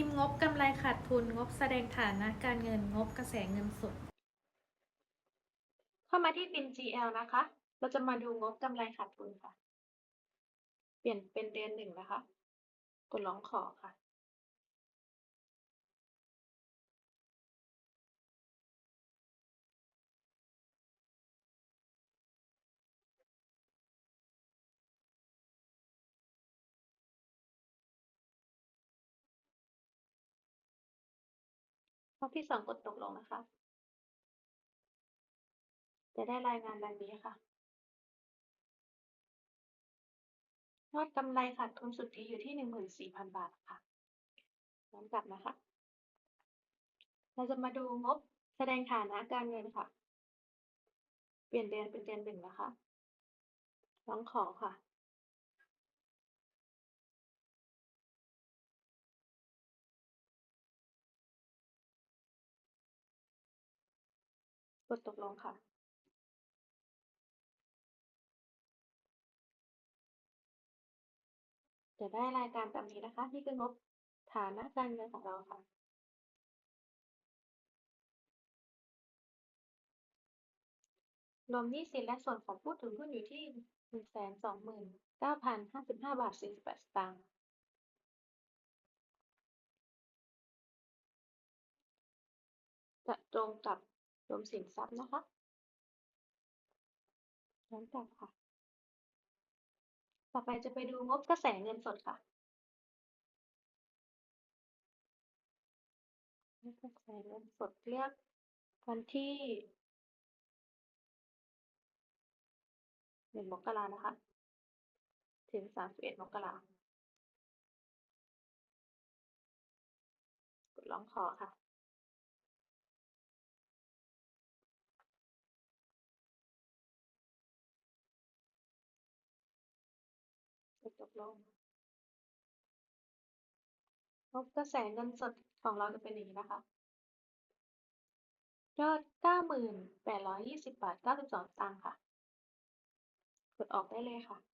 พิมพ์งบกำไรขาดทุนงบแสดงฐานะการเงินงบกระแสเงินสด เข้ามาที่บิน GL นะคะ เราจะมาดูงบกำไรขาดทุนค่ะ เปลี่ยนเป็นเดือนหนึ่งนะคะ กดร้องขอค่ะ ข้อที่สองกดตกลงนะคะ จะได้รายงานดังนี้ค่ะยอดกำไรขาดทุนสุทธิอยู่ที่หนึ่งหมื่นสี่พันบาทค่ะย้อนกลับนะคะ เราจะมาดูงบแสดงฐานะการเงินค่ะ เปลี่ยนเดือนเป็นเดือนหนึ่งนะคะร้องขอค่ะ กดตกลงค่ะจะได้รายการตามนี้นะคะ นี่คืองบฐานะการเงินของเราค่ะ รวมหนี้สินและส่วนของผู้ถือหุ้นอยู่ที่หนึ่งแสนสองหมื่นเก้าพันห้าสิบาทสี่สิบแปดสตางค์จะตรงกับ รวมสินทรัพย์นะคะย้อนกลับค่ะ ต่อไปจะไปดูงบกระแสเงินสดค่ะงบกระแสเงินสดเลือกวันที่หนึ่งมกรานะคะ ถึงสามสิบเอ็ดมกรากดร้องขอค่ะ ตกลงงบกระแสเงินสดของเราจะเป็นอย่างนี้นะคะ ยอดเก้าหมื่นแปดร้อยยี่สิบาท 92 ตังค์ค่ะ กดออกได้เลยค่ะ